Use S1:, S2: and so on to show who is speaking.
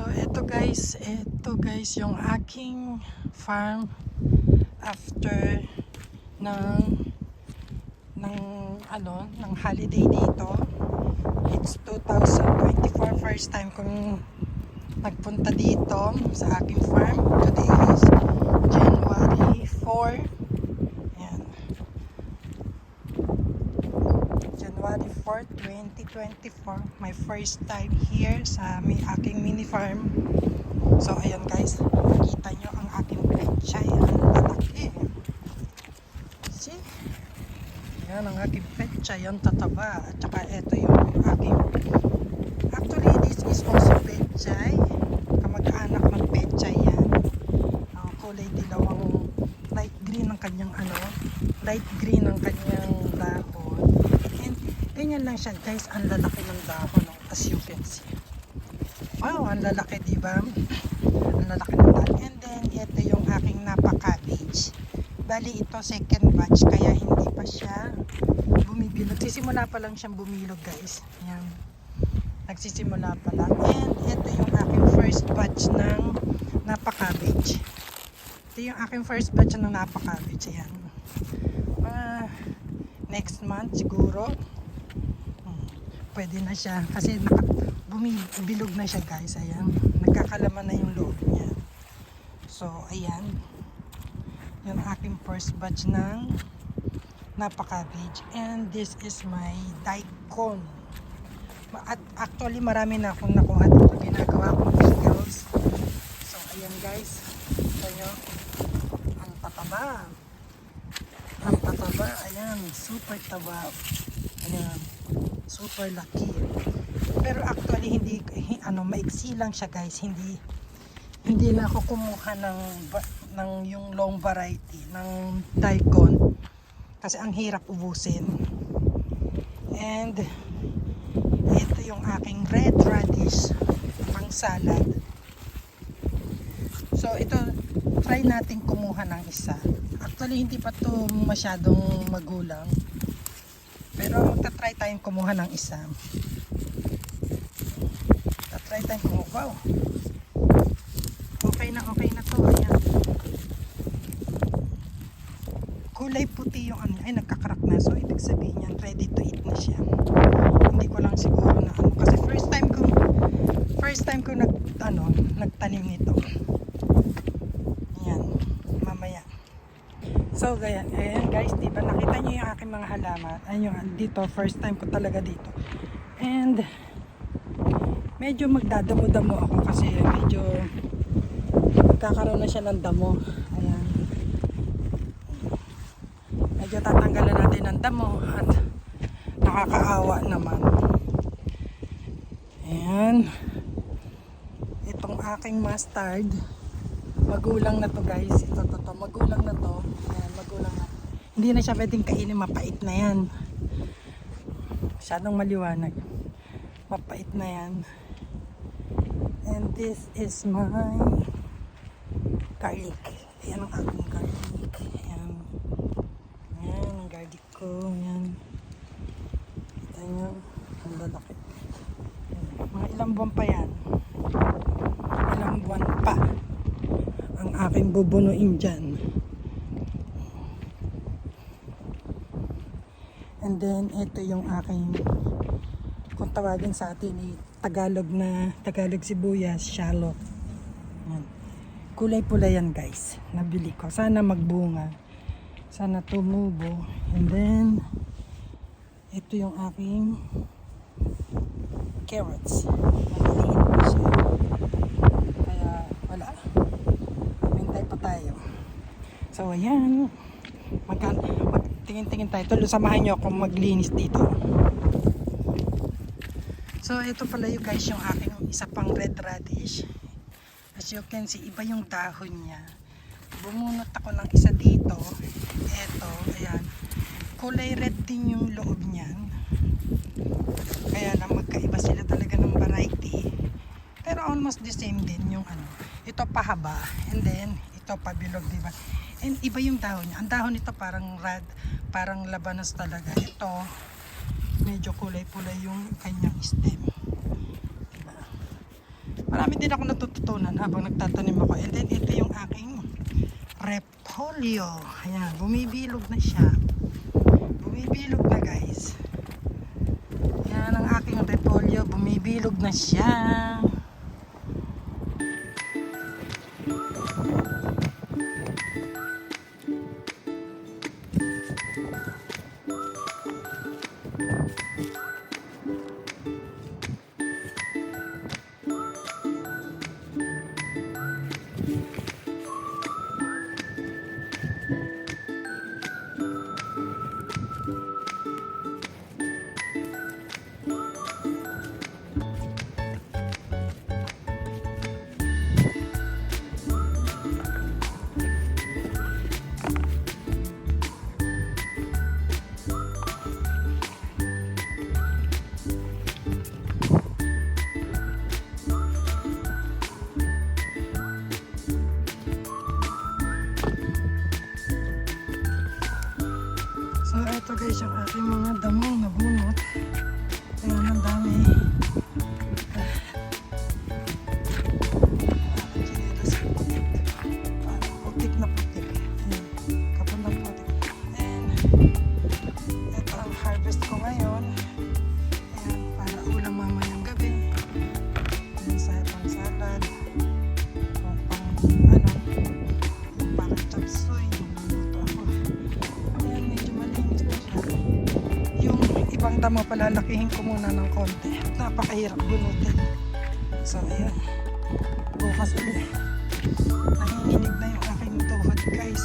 S1: So ito guys, ito guys yung aking farm after ng ng ano, ng holiday dito. It's 2024 first time kong nagpunta dito sa aking farm. Today is January 4. Ayan. January 4, 2024. My first time here sa may aking mini farm. So, ayan guys. Nakita nyo ang aking pechay. Ang lalaki. See? Yan ang aking pechay. Ang tataba. At saka ito yung aking... Actually, this is also pechay. Kamag-anak ng pechay yan. Ang kulay dilaw ang light green ang kanyang ano. Light green ang kanyang dahon. Ganyan lang siya guys. Ang lalaki ng dahon. No? As you can see. Wow, ang lalaki, di ba? Ang lalaki ng dahon. And then, ito yung aking napa cabbage. Bali, ito second batch, kaya hindi pa siya bumibilog. Sisimula pa lang siyang bumilog, guys. Yan. Nagsisimula pa lang. And ito yung aking first batch ng napa cabbage. Ito yung aking first batch ng napa cabbage. Ayan. Mga next month siguro. Pwede na siya. Kasi naka, bumibilog na siya guys. Ayan. Nagkakalaman na yung loob niya. So, ayan. Yung aking first batch ng napa cabbage. And this is my daikon. At actually marami na akong nakuha dito. Ginagawa kong pickles. So, ayan guys. Ito. Ang tataba. Ang tataba. Ayan. Super taba. Ayan. Super laki. Pero actually hindi hi- ano maiksi lang siya guys. Hindi hindi na ako kumuha ng ng yung long variety ng daikon kasi ang hirap ubusin. And ito yung aking red radish pang salad. So ito try natin kumuha ng isa. Actually hindi pa to masyadong magulang. Pero magta-try tayong kumuha ng isa. Tatry tayong kumuha. Okay na okay na to. Ayan. Kulay puti yung ano. Ay nagkakrak na. So ibig sabihin yan ready to eat na siya. Hindi ko lang siguro na ano. Kasi first time ko first time ko nag ano, nagtanim nito. Ayan. Mamaya. So, gaya, ayan guys, di ba nakita niyo yung aking mga halaman? Ayun dito, first time ko talaga dito. And, medyo magdadamo-damo ako kasi medyo magkakaroon na siya ng damo. Ayan. Medyo tatanggalan natin ng damo at nakakaawa naman. Ayan. Itong aking mustard. Magulang na to guys. Ito, to, to. Magulang na to. Ayan, magulang. Hindi na siya pwedeng kainin. Mapait na yan. Masyadong maliwanag. Mapait na yan. And this is my garlic. Ayan ang aking garlic. Ayan. Ayan ang garlic ko. Ayan. Kita nyo. Ang lalaki. Mga ilang buwan pa yan. Ilang buwan pa ang aking bubunuin dyan. And then, ito yung aking kung tawagin sa atin ay Tagalog na Tagalog sibuyas, shallot. Yan. Kulay pula yan guys. Nabili ko. Sana magbunga. Sana tumubo. And then, ito yung aking carrots. Maliliit pa siya. Kaya wala. Hintay pa tayo. So, ayan. Magka, magtingin-tingin tayo. Tuloy, samahan nyo akong maglinis dito. So, ito pala yung guys yung aking isa pang red radish. As you can see, iba yung dahon niya. Bumunot ako ng isa dito. Ito, ayan. Kulay red din yung loob niyan. Kaya lang magkaiba sila talaga ng variety. Pero almost the same din yung ano. Ito pahaba and then ito pabilog, di ba? And iba yung dahon niya. Ang dahon nito parang red, parang labanos talaga. Ito medyo kulay-pulay yung kanyang stem. Diba? marami din ako natututunan habang nagtatanim ako. And then ito yung aking repolyo. Ayan, bumibilog na siya. Bumibilog na guys. Yan ang aking repolyo. Bumibilog na siya. Ibang damo palalakihin ko muna ng konti. Napakahirap bunutin. So, ayan. Bukas ulit. Nanginginig na yung aking tuhod, guys.